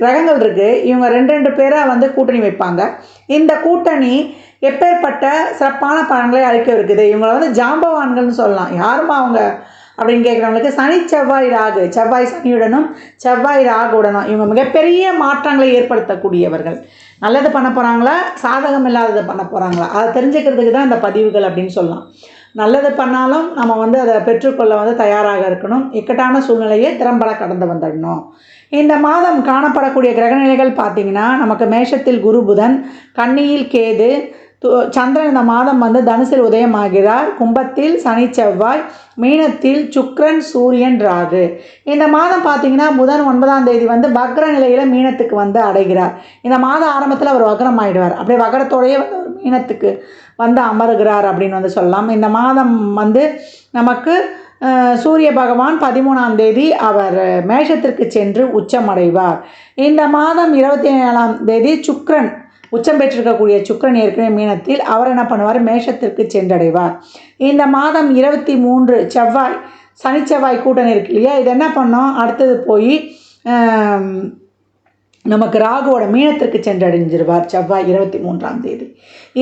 கிரகங்கள் இருக்குது இவங்க ரெண்டு ரெண்டு பேராக வந்து கூட்டணி வைப்பாங்க. இந்த கூட்டணி எப்பேற்பட்ட சிறப்பான பலன்களை அளிக்க இருக்குது? இவங்களை வந்து ஜாம்பவான்கள்னு சொல்லலாம். யாருமா அவங்க? அப்படின்னு கேட்குறவங்களுக்கு சனி செவ்வாய் ராகு. செவ்வாய் சனியுடனும் செவ்வாய் ராகுடனும். இவங்க மிகப்பெரிய மாற்றங்களை ஏற்படுத்தக்கூடியவர்கள். நல்லது பண்ண போகிறாங்களா சாதகம் இல்லாதது பண்ண போகிறாங்களா அதை தெரிஞ்சுக்கிறதுக்கு தான் இந்த பதிவுகள் அப்படின்னு சொல்லலாம். நல்லது பண்ணாலும் நம்ம வந்து அதை பெற்றுக்கொள்ள வந்து தயாராக இருக்கணும். இக்கட்டான சூழ்நிலையை திறம்பட கடந்து வந்துடணும். இந்த மாதம் காணப்படக்கூடிய கிரகநிலைகள் பார்த்திங்கன்னா நமக்கு மேஷத்தில் குரு புதன் கன்னியில் கேது து- சந்திரன் இந்த மாதம் வந்து தனுசில் உதயமாகிறார். கும்பத்தில் சனி செவ்வாய் மீனத்தில் சுக்ரன் சூரியன் ராகு. இந்த மாதம் பார்த்தீங்கன்னா புதன் ஒன்பதாம் தேதி வந்து வக்ர நிலையில் மீனத்துக்கு வந்து அடைகிறார். இந்த மாத ஆரம்பத்தில் அவர் வக்ரம் ஆயிடுவார். அப்படியே வக்ரத்தோடையே வந்து ஒரு மீனத்துக்கு வந்து அமருகிறார் அப்படின்னு வந்து சொல்லலாம். இந்த மாதம் வந்து நமக்கு சூரிய பகவான் பதிமூணாம் தேதி அவர் மேஷத்திற்கு சென்று உச்சமடைவார். இந்த மாதம் இருபத்தி ஏழாம் தேதி சுக்ரன் உச்சம் பெற்றிருக்கக்கூடிய சுக்கரன் ஏற்கனவே மீனத்தில் அவர் என்ன பண்ணுவார்? மேஷத்திற்கு சென்றடைவார். இந்த மாதம் இருபத்தி மூன்று செவ்வாய் சனி செவ்வாய் கூட்டணி இருக்கு இல்லையா? இது என்ன பண்ணோம்? அடுத்தது போய் நமக்கு ராகுவோட மீனத்திற்கு சென்றடைஞ்சிருவார் செவ்வாய் இருபத்தி மூன்றாம் தேதி.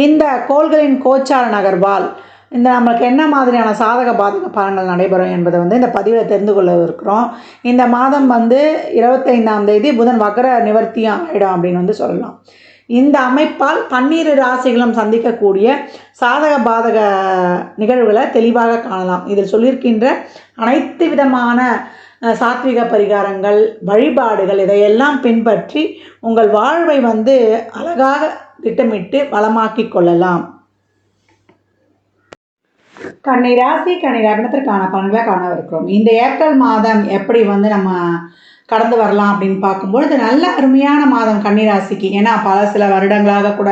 இந்த கோள்களின் கோச்சார நகர்வால் இந்த நம்மளுக்கு என்ன மாதிரியான சாதக பாதக பலன்கள் நடைபெறும் என்பதை வந்து இந்த பதிவில் தெரிந்து கொள்ள இருக்கிறோம். இந்த மாதம் வந்து இருபத்தைந்தாம் தேதி புதன் வக்கர நிவர்த்தியும் ஆகிடும் அப்படின்னு வந்து சொல்லலாம். இந்த அமைப்பால் பன்னிரு ராசிகளும் சந்திக்கக்கூடிய சாதக பாதக நிகழ்வுகளை தெளிவாக காணலாம். இதில் சொல்லியிருக்கின்ற அனைத்து விதமான சாத்விக பரிகாரங்கள் வழிபாடுகள் இதையெல்லாம் பின்பற்றி உங்கள் வாழ்வை வந்து அழகாக திட்டமிட்டு வளமாக்கி கொள்ளலாம். கண்ணை ராசி கண்ணை லக்னத்திற்கான பலன்களை காணவிருக்கிறோம். இந்த ஏப்ரல் மாதம் எப்படி வந்து நம்ம கடந்து வரலாம் அப்படின்னு பார்க்கும்பொழுது நல்ல அருமையான மாதம் கன்னிராசிக்கு ஏன்னா பல சில வருடங்களாக கூட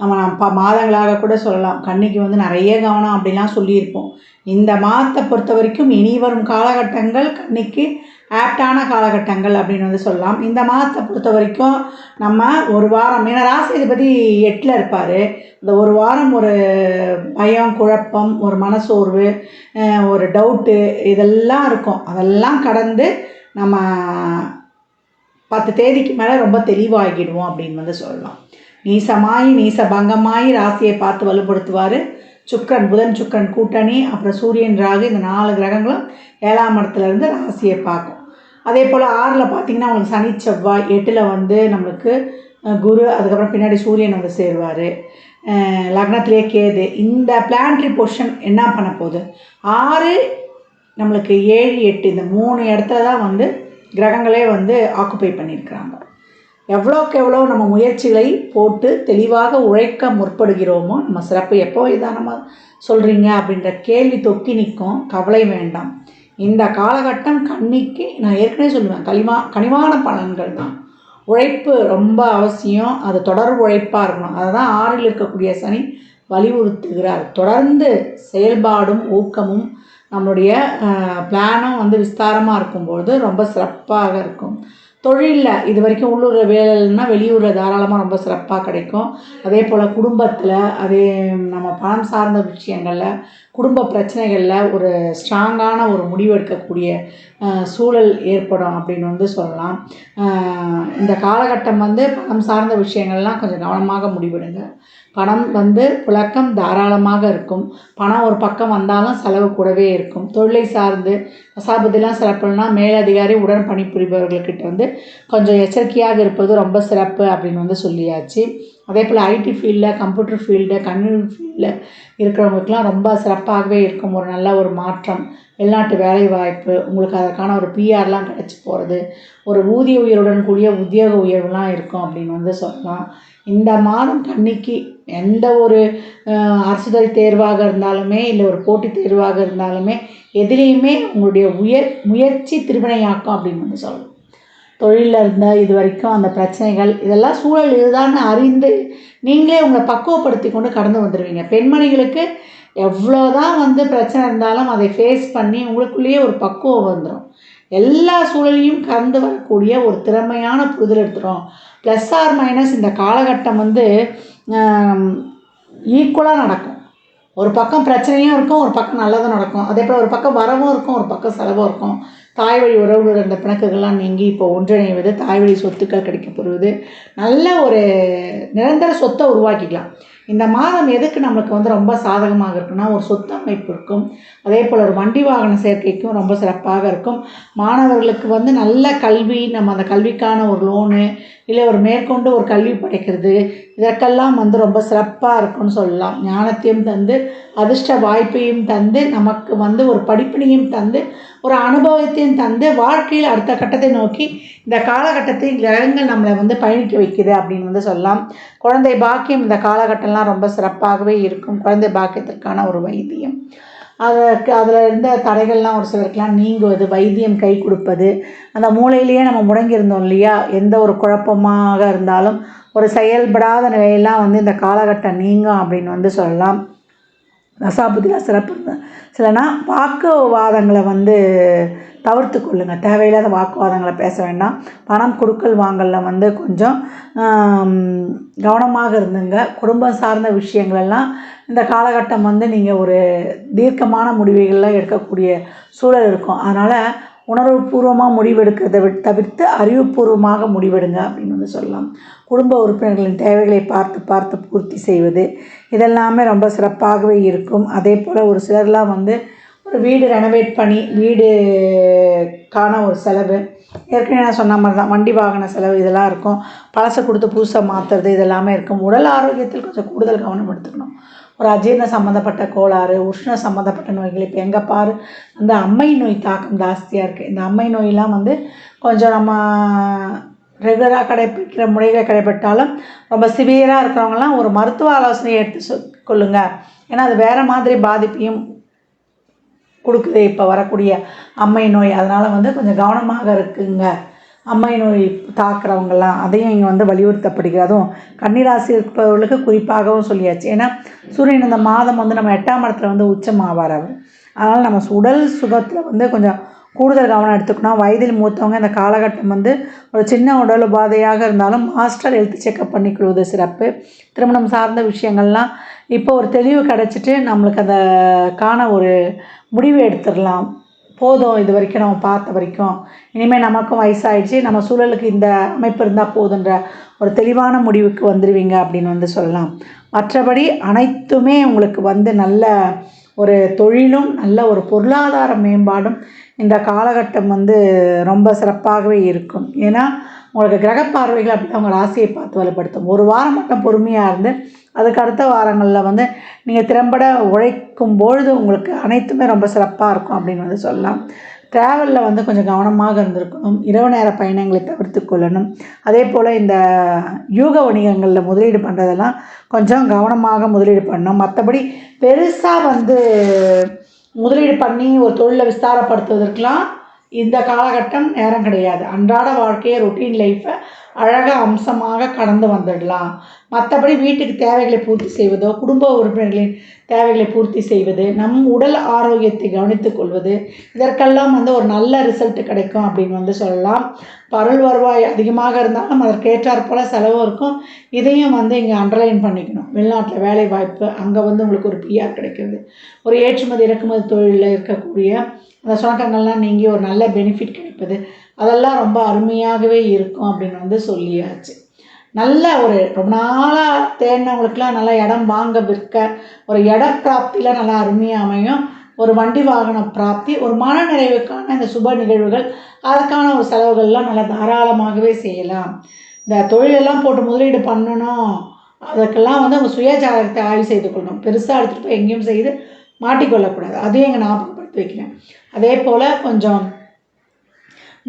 நம்ம நம்ம ப மாதங்களாக கூட சொல்லலாம். கன்னிக்கு வந்து நிறைய கவனம் அப்படிலாம் சொல்லியிருப்போம். இந்த மாதத்தை பொறுத்த வரைக்கும் இனி வரும் காலகட்டங்கள் கன்னிக்கு ஆப்டான காலகட்டங்கள் அப்படின்னு வந்து சொல்லலாம். இந்த மாதத்தை பொறுத்த வரைக்கும் நம்ம ஒரு வாரம் ஏன்னா ராசிபதி எட்டில் இருப்பார். இந்த ஒரு வாரம் ஒரு பயம் குழப்பம் ஒரு மனசோர்வு ஒரு டவுட்டு இதெல்லாம் இருக்கும். அதெல்லாம் கடந்து நம்ம பத்து தேதிக்கு மேலே ரொம்ப தெளிவாகிடுவோம் அப்படின்னு வந்து சொல்லலாம். நீசமாய் நீச பங்கமாயி ராசியை பார்த்து வலுப்படுத்துவார். சுக்கரன் புதன் சுக்கரன் கூட்டணி அப்புறம் சூரியன் ராகு இந்த நாலு கிரகங்களும் ஏழாம் இடத்துலேருந்து ராசியை பார்க்கும். அதே போல் ஆறில் பார்த்தீங்கன்னா உங்களுக்கு சனி செவ்வாய் எட்டில் வந்து நம்மளுக்கு குரு அதுக்கப்புறம் பின்னாடி சூரியன் வந்து சேருவார். லக்னத்திலே கேது. இந்த பிளான்ட்ரி பொஷன் என்ன பண்ண போகுது? ஆறு நம்மளுக்கு ஏழு எட்டு இந்த மூணு இடத்துல தான் வந்து கிரகங்களே வந்து ஆக்குப்பை பண்ணியிருக்கிறாங்க. எவ்வளோக்கு எவ்வளோ நம்ம முயற்சிகளை போட்டு தெளிவாக உழைக்க முற்படுகிறோமோ நம்ம சிறப்பு எப்போ இதான் நம்ம சொல்கிறீங்க அப்படின்ற கேள்வி தொக்கி நிற்கும். கவலை வேண்டாம். இந்த காலகட்டம் கண்ணிக்கு நான் ஏற்கனவே சொல்லுவேன் கனிமா கனிவான பலன்கள் தான். உழைப்பு ரொம்ப அவசியம். அது தொடர் உழைப்பாக இருக்கணும். அதை தான் ஆறில் இருக்கக்கூடிய சனி வலியுறுத்துகிறார். தொடர்ந்து செயல்பாடும் ஊக்கமும் நம்மளுடைய பிளானும் வந்து விஸ்தாரமாக இருக்கும்பொழுது ரொம்ப சிறப்பாக இருக்கும். தொழிலில் இது வரைக்கும் உள்ளூரில் வேலைன்னா வெளியூரில் தாராளமாக ரொம்ப சிறப்பாக கிடைக்கும். அதே போல் குடும்பத்தில் அதே நம்ம பணம் சார்ந்த விஷயங்களில் குடும்ப பிரச்சனைகளில் ஒரு ஸ்ட்ராங்கான ஒரு முடிவெடுக்கக்கூடிய சூழல் ஏற்படும் அப்படின்னு வந்து சொல்லலாம். இந்த காலகட்டம் வந்து பணம் சார்ந்த விஷயங்கள்லாம் கொஞ்சம் கவனமாக முடிவெடுங்க. பணம் வந்து புழக்கம் தாராளமாக இருக்கும். பணம் ஒரு பக்கம் வந்தாலும் செலவு கூடவே இருக்கும். தொழிலை சார்ந்து தசாபதிலாம் சிறப்புனா மேலதிகாரி உடன் பணிபுரிபவர்கள்கிட்ட வந்து கொஞ்சம் எச்சரிக்கையாக இருப்பது ரொம்ப சிறப்பு அப்படின்னு வந்து சொல்லியாச்சு. அதே போல் ஐடி ஃபீல்டில் கம்ப்யூட்டர் ஃபீல்டு கணினி ஃபீல்டில் இருக்கிறவங்களுக்குலாம் ரொம்ப சிறப்பாகவே இருக்கும். ஒரு நல்ல ஒரு மாற்றம் வெளிநாட்டு வேலை வாய்ப்பு உங்களுக்கு அதற்கான ஒரு பிஆர்லாம் கிடச்சி போகிறது ஒரு ஊதிய உயருடன் கூடிய உத்தியோக உயர்வுலாம் இருக்கும் அப்படின்னு வந்து சொல்லலாம். இந்த மாதம் கன்னிக்கு எந்த ஒரு அரசுதல் தேர்வாக இருந்தாலுமே இல்லை ஒரு போட்டித் தேர்வாக இருந்தாலுமே எதுலேயுமே உங்களுடைய உயர் முயற்சி திருவினையாக்கும் அப்படின்னு வந்து சொல்லணும். தொழிலில் இருந்த இது வரைக்கும் அந்த பிரச்சனைகள் இதெல்லாம் சூழல் இதுதான் அறிந்து நீங்களே உங்களை பக்குவப்படுத்தி கொண்டு கடந்து வந்துடுவீங்க பெண்மணிகளுக்கு எவ்வளோ தான் வந்து பிரச்சனை இருந்தாலும் அதை ஃபேஸ் பண்ணி உங்களுக்குள்ளேயே ஒரு பக்குவம் வந்துடும் எல்லா சூழலையும் கடந்து வரக்கூடிய ஒரு திறமையான புரிதல் எடுத்துரும் ப்ளஸ் ஆர் மைனஸ் இந்த காலகட்டம் வந்து ஈக்குவலாக நடக்கும். ஒரு பக்கம் பிரச்சனையும் இருக்கும் ஒரு பக்கம் நல்லதும் நடக்கும். அதே போல் ஒரு பக்கம் வரவும் இருக்கும் ஒரு பக்கம் செலவும் இருக்கும். தாய் வழி உறவுகள் இருந்த பிணக்குகள்லாம் நீங்கி இப்போ ஒன்றிணைவது தாய் வழி சொத்துக்கள் கிடைக்கப்படுவது நல்ல ஒரு நிரந்தர சொத்தை உருவாக்கிக்கலாம். இந்த மாதம் எதுக்கு நம்மளுக்கு வந்து ரொம்ப சாதகமாக இருக்குன்னா ஒரு சொத்தமைப்பு இருக்கும். அதே போல் ஒரு வண்டி வாகன சேர்க்கைக்கும் ரொம்ப சிறப்பாக இருக்கும். மாணவர்களுக்கு வந்து நல்ல கல்வி நம்ம அந்த கல்விக்கான ஒரு லோனு இல்லை ஒரு மேற்கொண்டு ஒரு கல்வி படைக்கிறது இதற்கெல்லாம் வந்து ரொம்ப சிறப்பாக இருக்கும்னு சொல்லலாம். ஞானத்தையும் தந்து அதிர்ஷ்ட வாய்ப்பையும் தந்து நமக்கு வந்து ஒரு படிப்பினையும் தந்து ஒரு அனுபவத்தையும் தந்து வாழ்க்கையில் அடுத்த கட்டத்தை நோக்கி இந்த காலகட்டத்தை கிரகங்கள் நம்மளை வந்து பயணிக்க வைக்குது அப்படின்னு வந்து சொல்லலாம். குழந்தை பாக்கியம் இந்த காலகட்டம்லாம் ரொம்ப சிறப்பாகவே இருக்கும். குழந்தை பாக்கியத்திற்கான ஒரு வைத்தியம். அதற்கு அதில் இருந்த தடைகள்லாம் ஒரு சிலருக்கெலாம் நீங்குவது வைத்தியம் கை கொடுப்பது அந்த மூளையிலேயே நம்ம முடங்கியிருந்தோம் இல்லையா? எந்த ஒரு குழப்பமாக இருந்தாலும் ஒரு செயல்படாத நிலையெல்லாம் வந்து இந்த காலகட்டம் நீங்கும் அப்படின்னு வந்து சொல்லலாம். தசாபுத்தியில் சிறப்பு. சிலனா வாக்குவாதங்களை வந்து தவிர்த்து கொள்ளுங்கள் தேவையில்லாத வாக்குவாதங்களை பேச வேண்டாம். பணம் கொடுக்கல் வாங்கலில் வந்து கொஞ்சம் கவனமாக இருந்துங்க. குடும்பம் சார்ந்த விஷயங்களெல்லாம் இந்த காலகட்டம் வந்து நீங்கள் ஒரு தீர்க்கமான முடிவுகள்லாம் எடுக்கக்கூடிய சூழல் இருக்கும். அதனால் உணர்வுபூர்வமாக முடிவெடுக்கிறத விட் தவிர்த்து அறிவுபூர்வமாக முடிவெடுங்க அப்படின்னு வந்து சொல்லலாம். குடும்ப உறுப்பினர்களின் தேவைகளை பார்த்து பார்த்து பூர்த்தி செய்வது இதெல்லாமே ரொம்ப சிறப்பாகவே இருக்கும். அதே போல் ஒரு சிலர்லாம் வந்து ஒரு வீடு ரெனோவேட் பண்ணி வீடுக்கான ஒரு செலவு ஏற்கனவே நான் சொன்ன மாதிரி தான் வண்டி வாகன செலவு இதெல்லாம் இருக்கும். பழசை கொடுத்து புதுசாக மாற்றுறது இதெல்லாமே இருக்கும். உடல் ஆரோக்கியத்தில் கொஞ்சம் கூடுதல் கவனம் எடுத்துக்கணும். ஒரு அஜீரண சம்மந்தப்பட்ட கோளாறு உஷ்ண சம்மந்தப்பட்ட நோய்கள் இப்போ எங்கே பாரு அந்த அம்மை நோய் தாக்கம் ஜாஸ்தியாக இருக்குது இந்த அம்மை நோயெலாம் வந்து கொஞ்சம் நம்ம ரெகுலராக கடைப்பிடிக்கிற முறைகளை கடைப்பிடித்தாலும் ரொம்ப சிவியராக இருக்கிறவங்கலாம் ஒரு மருத்துவ ஆலோசனையை எடுத்து சொ கொள்ளுங்க ஏன்னா அது வேறு மாதிரி பாதிப்பையும் கொடுக்குது. இப்போ வரக்கூடிய அம்மை நோய் அதனால் வந்து கொஞ்சம் கவனமாக இருக்குங்க. அம்மை நோய் தாக்குறவங்கெல்லாம் அதையும் இங்கே வந்து வலியுறுத்தப்படுகிறதும் கன்னிராசி இருப்பவர்களுக்கு குறிப்பாகவும் சொல்லியாச்சு. ஏன்னா சூரியன் இந்த மாதம் வந்து நம்ம எட்டாம் இடத்துல வந்து உச்சமாவார் அவர். அதனால் நம்ம உடல் சுகத்தில் வந்து கொஞ்சம் கூடுதல் கவனம் எடுத்துக்கணும். வயதில் மூத்தவங்க இந்த காலகட்டம் வந்து ஒரு சின்ன உடல் உபாதையாக இருந்தாலும் மாஸ்டர் ஹெல்த் செக்கப் பண்ணிக்கொள்வது சிறப்பு. திருமணம் சார்ந்த விஷயங்கள்லாம் இப்போ ஒரு தெளிவு கிடச்சிட்டு நம்மளுக்கு அதை காண ஒரு முடிவு எடுத்துடலாம். போதும் இது வரைக்கும் நம்ம பார்த்த வரைக்கும். இனிமேல் நமக்கும் வயசாகிடுச்சு நம்ம சூழலுக்கு இந்த அமைப்பு இருந்தால் போதுன்ற ஒரு தெளிவான முடிவுக்கு வந்துடுவீங்க அப்படின்னு வந்து சொல்லலாம். மற்றபடி அனைத்துமே உங்களுக்கு வந்து நல்ல ஒரு தொழிலும் நல்ல ஒரு பொருளாதார மேம்பாடும் இந்த காலகட்டம் வந்து ரொம்ப சிறப்பாகவே இருக்கும். ஏன்னா உங்களுக்கு கிரக பார்வைகள் அப்படி உங்கள் ராசியை பார்த்து வலுப்படுத்தும். ஒரு வாரம் மட்டும் பொறுமையாக இருந்து அதுக்கு அடுத்த வாரங்களில் வந்து நீங்கள் திறம்பட உழைக்கும் பொழுது உங்களுக்கு அனைத்துமே ரொம்ப சிறப்பாக இருக்கும் அப்படின்னு வந்து சொல்லலாம். ட்ராவலில் வந்து கொஞ்சம் கவனமாக இருந்திருக்கணும். இரவு நேர பயணங்களை தவிர்த்து கொள்ளணும். அதே போல் இந்த யூக வணிகங்களில் முதலீடு பண்ணுறதெல்லாம் கொஞ்சம் கவனமாக முதலீடு பண்ணணும். மற்றபடி பெருசாக வந்து முதலீடு பண்ணி ஒரு தொழிலை விஸ்தாரப்படுத்துவதற்கெலாம் இந்த காலகட்டம் நேரம் கிடையாது. அன்றாட வாழ்க்கையை ரொட்டீன் லைஃப்பை அழகாக அம்சமாக கடந்து வந்துடலாம். மற்றபடி வீட்டுக்கு தேவைகளை பூர்த்தி செய்வதோ குடும்ப உறுப்பினர்களின் தேவைகளை பூர்த்தி செய்வது நம் உடல் ஆரோக்கியத்தை கவனித்துக்கொள்வது இதற்கெல்லாம் வந்து ஒரு நல்ல ரிசல்ட் கிடைக்கும் அப்படின்னு வந்து சொல்லலாம். பருள் வருவாய் அதிகமாக இருந்தாலும் அதற்கேற்றாற் போல் செலவும் இருக்கும். இதையும் வந்து இங்கே அண்டர்லைன் பண்ணிக்கணும். வெளிநாட்டில் வேலை வாய்ப்பு அங்கே வந்து உங்களுக்கு ஒரு பிஆர் கிடைக்கிறது. ஒரு ஏற்றுமதி இறக்குமதி தொழிலில் இருக்கக்கூடிய அந்த சுணக்கங்கள்லாம் நீங்கி ஒரு நல்ல பெனிஃபிட் கிடைப்பது. அதெல்லாம் ரொம்ப அருமையாகவே இருக்கும் அப்படின்னு வந்து சொல்லியாச்சு. நல்ல ஒரு ரொம்ப நாளாக தேடினவங்களுக்குலாம் நல்லா இடம் வாங்க விற்க ஒரு இட பிராப்தியில் நல்லா அருமையாக அமையும். ஒரு வண்டி வாகன பிராப்தி ஒரு மன நிறைவுக்கான இந்த சுப நிகழ்வுகள் அதுக்கான ஒரு செலவுகள்லாம் நல்லா தாராளமாகவே செய்யலாம். இந்த தொழிலெல்லாம் போட்டு முதலீடு பண்ணணும். அதுக்கெல்லாம் வந்து அவங்க சுய ஆய்வு செய்து கொள்ளணும். பெருசாக எடுத்துகிட்டு போய் எங்கேயும் செய்து மாட்டிக்கொள்ளக்கூடாது. அதையும் எங்கள் ஞாபகப்படுத்தி வைக்கிறேன். அதே போல் கொஞ்சம்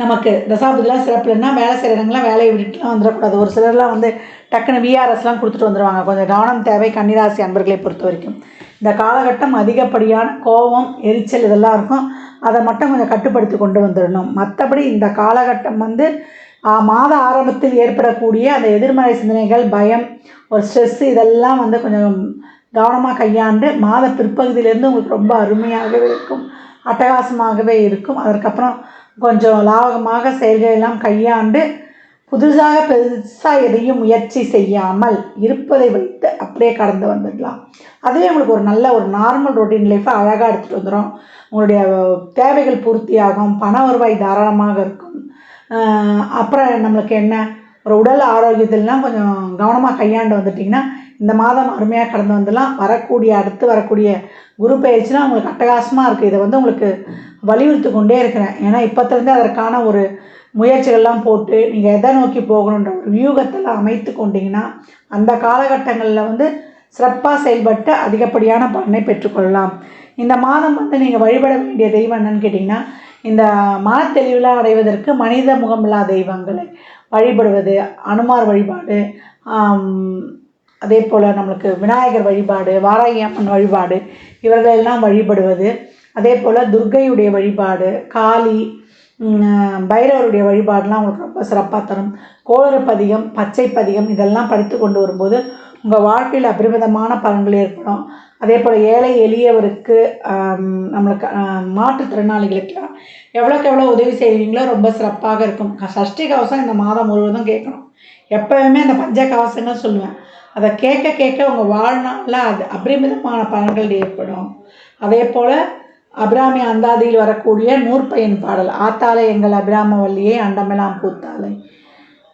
நமக்கு தசாபதிலாம் சிறப்பு இல்லைன்னா வேலை செய்கிற இடங்கள்லாம் வேலையை விட்டுட்டுலாம் வந்துடக்கூடாது. ஒரு சிலர்லாம் வந்து டக்குன்னு விஆர்எஸ்லாம் கொடுத்துட்டு வந்துடுவாங்க கொஞ்சம் கவனம் தேவை கன்னிராசி அன்பர்களை பொறுத்த வரைக்கும். இந்த காலகட்டம் அதிகப்படியான கோபம் எரிச்சல் இதெல்லாம் இருக்கும். அதை மட்டும் கொஞ்சம் கட்டுப்படுத்தி கொண்டு வந்துடணும். மற்றபடி இந்த காலகட்டம் வந்து மாத ஆரம்பத்தில் ஏற்படக்கூடிய அந்த எதிர்மறை சிந்தனைகள் பயம் ஒரு ஸ்ட்ரெஸ்ஸு இதெல்லாம் வந்து கொஞ்சம் கவனமாக கையாண்டு மாத பிற்பகுதியிலேருந்து உங்களுக்கு ரொம்ப அருமையாகவே இருக்கும். அட்டகாசமாகவே இருக்கும். அதற்கப்புறம் கொஞ்சம் லாவகமாக செயல்கள் எல்லாம் கையாண்டு புதுசாக பெருசாக எதையும் முயற்சி செய்யாமல் இருப்பதை வைத்து அப்படியே கடந்து வந்துடலாம். அதுவே உங்களுக்கு ஒரு நல்ல ஒரு நார்மல் ரொட்டீன் லைஃப்பை அழகாக எடுத்துகிட்டு வந்துடும் உங்களுடைய தேவைகள் பூர்த்தியாகும் பண வருவாய் தாராளமாக இருக்கும். அப்புறம் நம்மளுக்கு என்ன? ஒரு உடல் ஆரோக்கியத்திலாம் கொஞ்சம் கவனமாக கையாண்டு வந்துட்டிங்கன்னா இந்த மாதம் அருமையாக கடந்து வந்துடலாம் வரக்கூடிய அடுத்து வரக்கூடிய குரு பயிற்சிலாம் உங்களுக்கு அட்டகாசமாக இருக்குது இதை வந்து உங்களுக்கு வலியுறுத்தி கொண்டே இருக்கிறேன். ஏன்னா இப்போத்துலேருந்து அதற்கான ஒரு முயற்சிகள்லாம் போட்டு நீங்கள் எதை நோக்கி போகணுன்ற ஒரு வியூகத்தெல்லாம் அமைத்து கொண்டீங்கன்னா அந்த காலகட்டங்களில் வந்து சிறப்பாக செயல்பட்டு அதிகப்படியான பலனை பெற்றுக்கொள்ளலாம் இந்த மாதம் வந்து நீங்கள் வழிபட வேண்டிய தெய்வம் என்னன்னு கேட்டிங்கன்னா இந்த மனத்தெளிவுலாம் அடைவதற்கு மனித முகமில்லா தெய்வங்களை வழிபடுவது அனுமார் வழிபாடு அதே போல் நம்மளுக்கு விநாயகர் வழிபாடு வாராகி அம்மன் வழிபாடு இவர்களெல்லாம் வழிபடுவது. அதே போல் துர்க்கையுடைய வழிபாடு காளி பைரவருடைய வழிபாடுலாம் உங்களுக்கு ரொம்ப சிறப்பாக தரும். கோளறு பதிகம் பச்சை பதிகம் இதெல்லாம் படித்து கொண்டு வரும்போது உங்கள் வாழ்க்கையில் அபரிமிதமான பலன்கள் ஏற்படும். அதே போல் ஏழை எளியவருக்கு நம்மளுக்கு மாற்றுத்திறனாளிகளுக்கெல்லாம் எவ்வளோக்கு எவ்வளோ உதவி செய்வீங்களோ ரொம்ப சிறப்பாக இருக்கும். சஷ்டி கவசம் இந்த மாதம் முழுவதும் கேட்கணும். எப்போவுமே அந்த பஞ்ச கவசங்கள் சொல்லுவேன். அதை கேட்க கேட்க உங்கள் வாழ்நாளில் அது அபரிமிதமான பலன்கள் ஏற்படும். அதே போல் அபிராமி அந்தாதியில் வரக்கூடிய நூற்பயன் பாடல் ஆத்தாலை எங்கள் அபிராமவல்லியே அண்டமெல்லாம் பூத்தாலை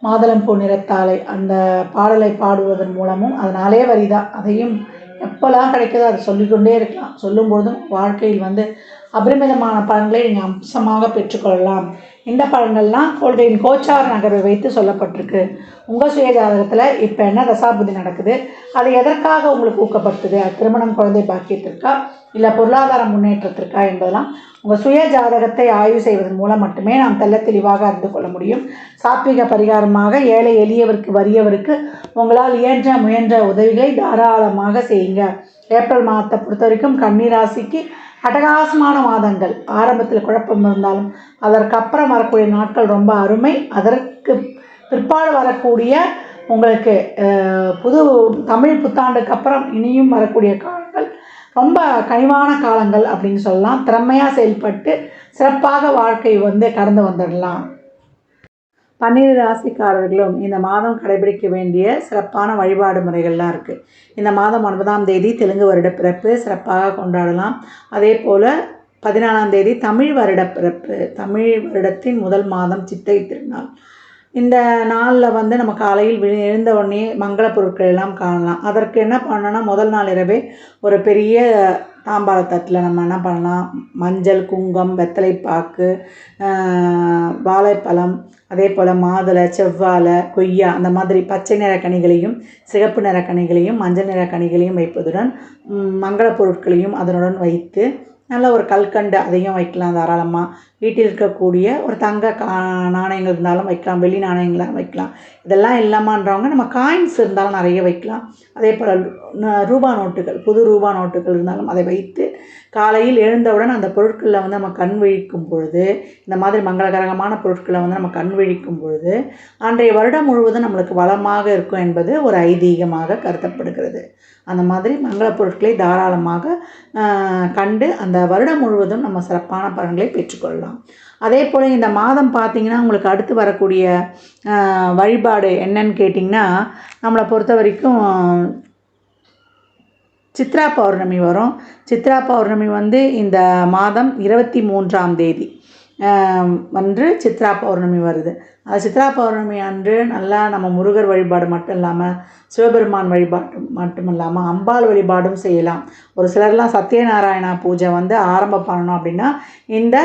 மாதளம் பூ நிறத்தாலை அந்த பாடலை பாடுவதன் மூலமும் அதனாலே வரிதான். அதையும் எப்போல்லாம் கிடைக்குதோ அதை சொல்லிக்கொண்டே இருக்கலாம். சொல்லும்பொழுதும் வாழ்க்கையில் வந்து அபரிமிதமான பலன்களை நீங்கள் அம்சமாக பெற்றுக்கொள்ளலாம். இந்த பலன்கள்லாம் கோல்கையின் கோச்சார் நகர்வை வைத்து சொல்லப்பட்டிருக்கு. உங்கள் சுய ஜாதகத்தில் இப்போ என்ன தசாபுதி நடக்குது? அது எதற்காக உங்களுக்கு ஊக்கப்படுத்துது? அது திருமணம் குழந்தை பாக்கியத்திற்கா? இல்லை பொருளாதார முன்னேற்றத்திற்கா என்பதெல்லாம் உங்கள் சுய ஜாதகத்தை ஆய்வு செய்வதன் மூலம் மட்டுமே நாம் தெல்ல தெளிவாக அறிந்து கொள்ள முடியும். சாத்விக பரிகாரமாக ஏழை எளியவருக்கு வறியவருக்கு உங்களால் இயன்ற முயன்ற உதவிகளை தாராளமாக செய்யுங்க. ஏப்ரல் மாதத்தை பொறுத்த வரைக்கும் கன்னிராசிக்கு அட்டகாசமான மாதங்கள் ஆரம்பத்தில் குழப்பம் இருந்தாலும் அதற்கப்புறம் வரக்கூடிய நாட்கள் ரொம்ப அருமை. அதற்கு பிற்பாடு வரக்கூடிய உங்களுக்கு புது தமிழ் புத்தாண்டுக்கு அப்புறம் இனியும் வரக்கூடிய காலங்கள் ரொம்ப கனிவான காலங்கள் அப்படின்னு சொல்லலாம். திறமையாக செயல்பட்டு சிறப்பாக வாழ்க்கை வந்து கடந்து வந்துடலாம். பன்னிரு ராசிக்காரர்களும் இந்த மாதம் கடைபிடிக்க வேண்டிய சிறப்பான வழிபாடு முறைகள்லாம் இருக்குது இந்த மாதம் ஒன்பதாம் தேதி தெலுங்கு வருட பிறப்பு சிறப்பாக கொண்டாடலாம். அதே போல் பதினாலாம் தேதி தமிழ் வருட பிறப்பு தமிழ் வருடத்தின் முதல் மாதம் சித்தை திருநாள். இந்த நாளில் வந்து நம்ம காலையில் விழு எழுந்த உடனே மங்கள பொருட்கள் எல்லாம் காணலாம். அதற்கு என்ன பண்ணணும்னா முதல் நாள் இரவே ஒரு பெரிய தாம்பாள தட்டில் நம்ம என்ன பண்ணலாம்? மஞ்சள் குங்கம் வெத்தலைப்பாக்கு வாழைப்பழம் அதே போல் மாதுளை செவ்வாழை கொய்யா அந்த மாதிரி பச்சை நிற கனிகளையும் சிகப்பு நிற கனிகளையும் மஞ்சள் நிற கனிகளையும் வைப்பதுடன் மங்கள பொருட்களையும் அதனுடன் வைத்து நல்ல ஒரு கல்கண்டு அதையும் வைக்கலாம் தாராளமாக வீட்டில் இருக்கக்கூடிய ஒரு தங்க கா நாணயங்கள் இருந்தாலும் வைக்கலாம் வெள்ளி நாணயங்களாக வைக்கலாம். இதெல்லாம் இல்லாமன்றவங்க நம்ம காயின்ஸ் இருந்தாலும் நிறைய வைக்கலாம். அதே போல் ரூபா நோட்டுகள் புது ரூபா நோட்டுகள் இருந்தாலும் அதை வைத்து காலையில் எழுந்தவுடன் அந்த பொருட்களில் வந்து நம்ம கண் விழிக்கும் பொழுது இந்த மாதிரி மங்களகரகமான பொருட்களை வந்து நம்ம கண் விழிக்கும் பொழுது அன்றைய வருடம் முழுவதும் நம்மளுக்கு வளமாக இருக்கும் என்பது ஒரு ஐதீகமாக கருதப்படுகிறது. அந்த மாதிரி மங்கள பொருட்களை தாராளமாக கண்டு அந்த வருடம் முழுவதும் நம்ம சிறப்பான பலன்களை பெற்றுக்கொள்ளலாம். அதே போல் இந்த மாதம் பார்த்திங்கன்னா உங்களுக்கு அடுத்து வரக்கூடிய வழிபாடு என்னன்னு கேட்டிங்கன்னா நம்மளை பொறுத்த வரைக்கும் சித்ரா பௌர்ணமி வரும். சித்ரா பௌர்ணமி வந்து இந்த மாதம் இருபத்தி மூன்றாம் தேதி. அன்று சித்ரா பௌர்ணமி வருது. அது சித்ரா பௌர்ணமி அன்று நல்லா நம்ம முருகர் வழிபாடு மட்டும் இல்லாமல் சிவபெருமான் வழிபாடு மட்டும் இல்லாமல் அம்பாள் வழிபாடும் செய்யலாம். ஒரு சிலர்லாம் சத்யநாராயணா பூஜை வந்து ஆரம்பம் பண்ணணும் அப்படின்னா இந்த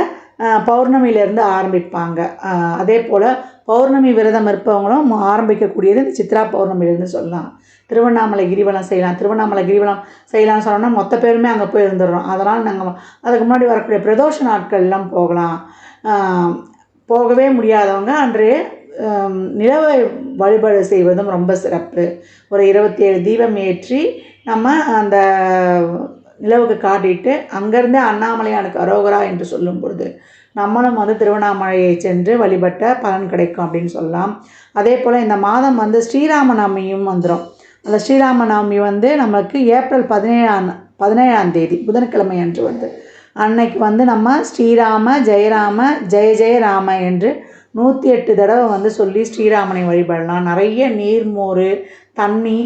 பௌர்ணமியிலேருந்து ஆரம்பிப்பாங்க. அதே போல் பௌர்ணமி விரதம் இருப்பவங்களும் ஆரம்பிக்கக்கூடியது இந்த சித்ரா பௌர்ணமியிலேருந்து சொல்லலாம். திருவண்ணாமலை கிரிவலம் செய்யலாம். திருவண்ணாமலை கிரிவலம் செய்யலாம்னு சொன்னோம்னா மொத்த பேருமே அங்கே போய் இருந்துடுறோம். அதனால் நாங்கள் அதுக்கு முன்னாடி வரக்கூடிய பிரதோஷ நாட்கள்லாம் போகலாம். போகவே முடியாதவங்க அன்று நிலவை வழிபாடு செய்வதும் ரொம்ப சிறப்பு. ஒரு இருபத்தி ஏழு தீபம் ஏற்றி நம்ம அந்த நிலவுக்கு காட்டிட்டு அங்கேருந்தே அண்ணாமலையானுக்கு அரோகரா என்று சொல்லும் பொழுது நம்மளும் வந்து திருவண்ணாமலையை சென்று வழிபட்ட பலன் கிடைக்கும் அப்படின்னு சொல்லலாம். அதே போல் இந்த மாதம் வந்து ஸ்ரீராமநவமியும் வந்துடும் அந்த ஸ்ரீராமநவமி வந்து நமக்கு ஏப்ரல் பதினேழாம் பதினேழாம் தேதி புதன்கிழமை அன்று வந்து. அன்னைக்கு வந்து நம்ம ஸ்ரீராம ஜெயராம ஜெய ஜெயராம என்று நூற்றி எட்டு தடவை வந்து சொல்லி ஸ்ரீராமனை வழிபடலாம். நிறைய நீர்மோர் தண்ணி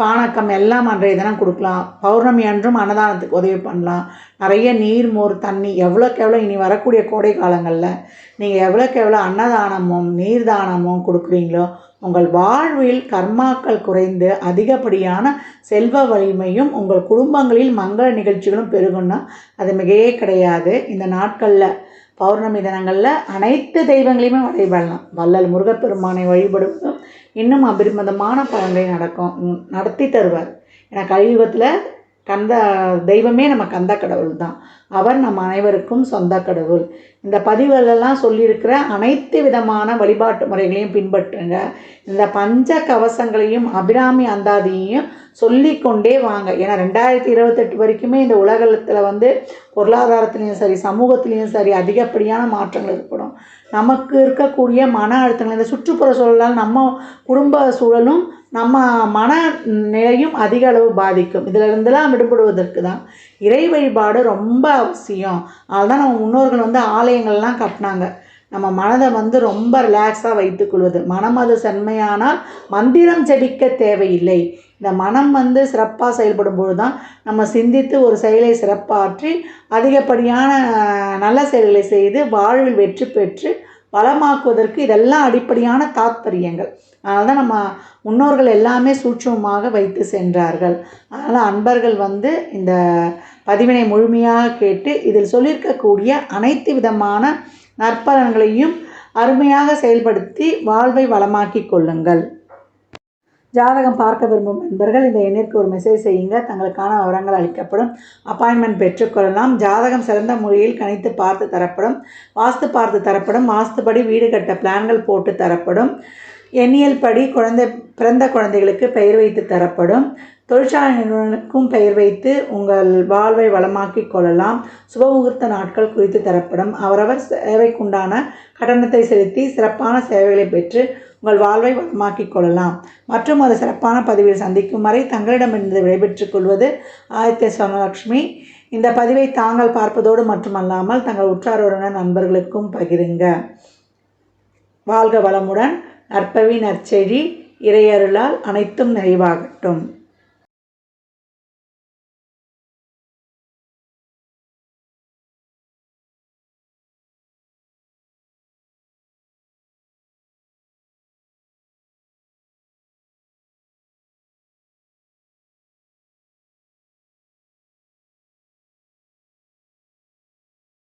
பானக்கம் எல்லாம் அன்றைய தினம் கொடுக்கலாம். பௌர்ணமி அன்றும் அன்னதானத்துக்கு உதவி பண்ணலாம். நிறைய நீர் மோர் தண்ணி எவ்வளோக்கு எவ்வளோ இனி வரக்கூடிய கோடை காலங்களில் நீங்கள் எவ்வளோக்கு எவ்வளோ அன்னதானமும் நீர் தானமும் கொடுக்குறீங்களோ உங்கள் வாழ்வில் கர்மாக்கள் குறைந்து அதிகப்படியான செல்வ வலிமையும் உங்கள் குடும்பங்களில் மங்கள நிகழ்ச்சிகளும் பெருகும்னா அது மிகையே கிடையாது. இந்த நாட்களில் பௌர்ணமி தினங்களில் அனைத்து தெய்வங்களையுமே வழிபடலாம். வள்ளல் முருகப்பெருமானை வழிபடுவதும் இன்னும் அபரிமிதமான பலன்களை நடக்கும் நடத்தி தருவார். ஏன்னா கலியுகத்தில் கந்த தெய்வமே நம்ம கந்த கடவுள் தான். அவர் நம் அனைவருக்கும் சொந்த கடவுள். இந்த பதிவுகளெல்லாம் சொல்லியிருக்கிற அனைத்து விதமான வழிபாட்டு முறைகளையும் பின்பற்றுங்க. இந்த பஞ்ச கவசங்களையும் அபிராமி அந்தாதியையும் சொல்லிக்கொண்டே வாங்க. ஏன்னா ரெண்டாயிரத்தி இருபத்தெட்டு வரைக்குமே இந்த உலகத்தில் வந்து பொருளாதாரத்துலேயும் சரி சமூகத்துலேயும் சரி அதிகப்படியான மாற்றங்கள் ஏற்படும். நமக்கு இருக்கக்கூடிய மன அழுத்தங்கள் இந்த சுற்றுப்புற சூழலால் நம்ம குடும்ப சூழலும் நம்ம மன நிலையும் அதிக அளவு பாதிக்கும். இதிலிருந்துலாம் விடுபடுவதற்கு தான் இறை வழிபாடு ரொம்ப அவசியம். அதுதான் நம்ம முன்னோர்கள் வந்து ஆலயங்கள்லாம் கட்டினாங்க. நம்ம மனதை வந்து ரொம்ப ரிலாக்ஸாக வைத்துக்கொள்வது மனம் அது செம்மையானால் மந்திரம் ஜடிக்க தேவையில்லை. இந்த மனம் வந்து சிறப்பாக செயல்படும் பொழுது தான் நம்ம சிந்தித்து ஒரு செயலை சிறப்பாற்றி அதிகப்படியான நல்ல செயல்களை செய்து வாழ்வில் வெற்றி பெற்று வளமாக்குவதற்கு இதெல்லாம் அடிப்படையான தாத்பரியங்கள். அதனால தான் நம்ம முன்னோர்கள் எல்லாமே சூட்சமமாக வைத்து சென்றார்கள். அதனால் அன்பர்கள் வந்து இந்த பதிவினை முழுமையாக கேட்டு இதில் சொல்லியிருக்கக்கூடிய அனைத்து விதமான நற்பலன்களையும் அருமையாக செயல்படுத்தி வாழ்வை வளமாக்கிக் கொள்ளுங்கள். ஜாதகம் பார்க்க விரும்பும் நண்பர்கள் இந்த எண்ணிற்கு ஒரு மெசேஜ் செய்யுங்க. தங்களுக்கான விவரங்கள் அளிக்கப்படும். அப்பாயின்மெண்ட் பெற்றுக்கொள்ளலாம். ஜாதகம் சிறந்த முறையில் கணித்து பார்த்து தரப்படும். வாஸ்து பார்த்து தரப்படும். வாஸ்துபடி வீடு கட்ட பிளான்கள் போட்டு தரப்படும். எண்ணியல் படி குழந்தை பிறந்த குழந்தைகளுக்கு பெயர் வைத்து தரப்படும். தொழிற்சாலை நிறுவனங்களுக்கும் பெயர் வைத்து உங்கள் வாழ்வை வளமாக்கிக் கொள்ளலாம். சுபமுகூர்த்த நாட்கள் குறித்து தரப்படும். அவரவர் சேவைக்குண்டான கட்டணத்தை செலுத்தி சிறப்பான சேவைகளை பெற்று உங்கள் வாழ்வை வளமாக்கிக் கொள்ளலாம். மற்றும் ஒரு சிறப்பான பதிவில் சந்திக்கும் வரை தங்களிடமிருந்து விடைபெற்றுக் கொள்வது ஆதித்ய சொர்ணலக்ஷ்மி இந்த பதிவை தாங்கள் பார்ப்பதோடு மட்டுமல்லாமல் தங்கள் உற்றார் உறவினர் நண்பர்களுக்கும் பகிருங்க. வாழ்க வளமுடன். அற்பவின் நற்செழி இறையருளால் அனைத்தும் நிறைவாகட்டும்.